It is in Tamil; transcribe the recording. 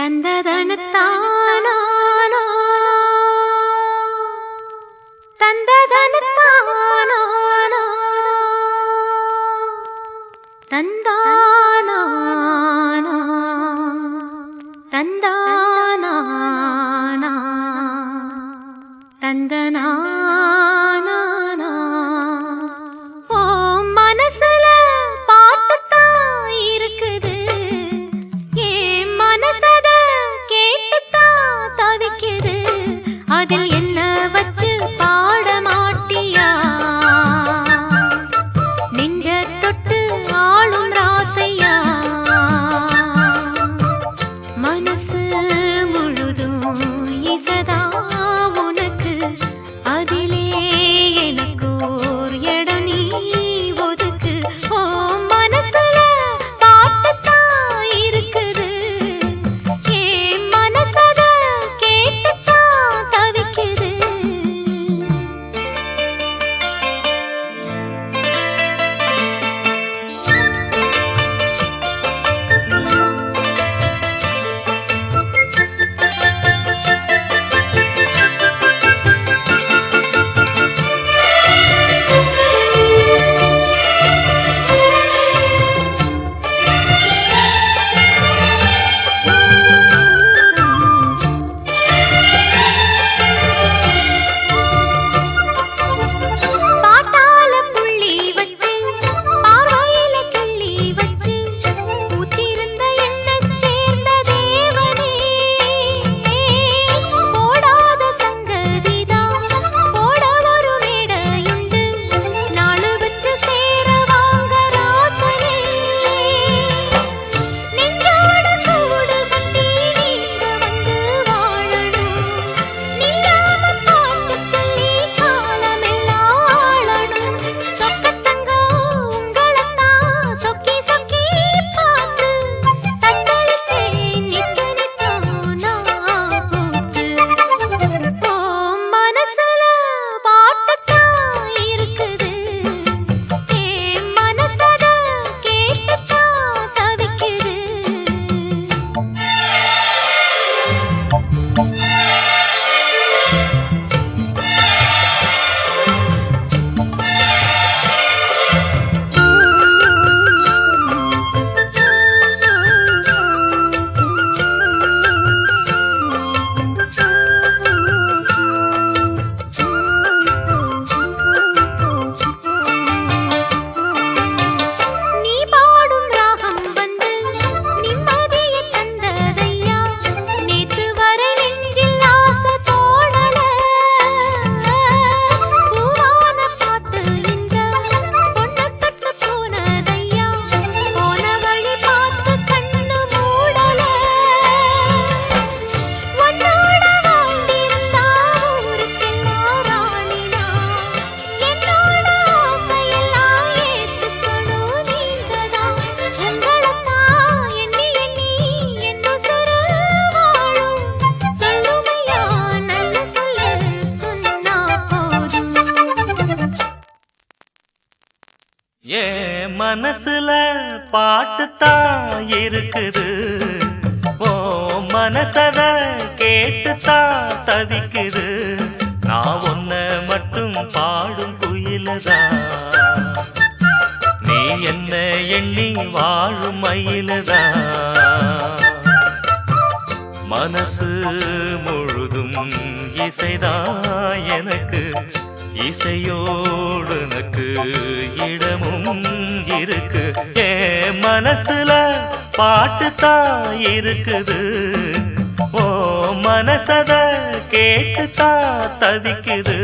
தந்ததனத்தானா? மனசுல பாட்டுத்தான் இருக்குது. ஓ மனசத கேட்டுத்தான் தவிக்குது. நான் ஒன்ன மட்டும் பாடும் குயிலதான் நீ என்ன எண்ணி வாழும் மயிலதான் மனசு முழுதும் இசைதான் எனக்கு. இசையோடு இருக்கு இடமும் இருக்கு. மனசுல பாட்டுத்தான் இருக்குது. ஓ மனசத கேட்டுத்தான் தவிக்குது.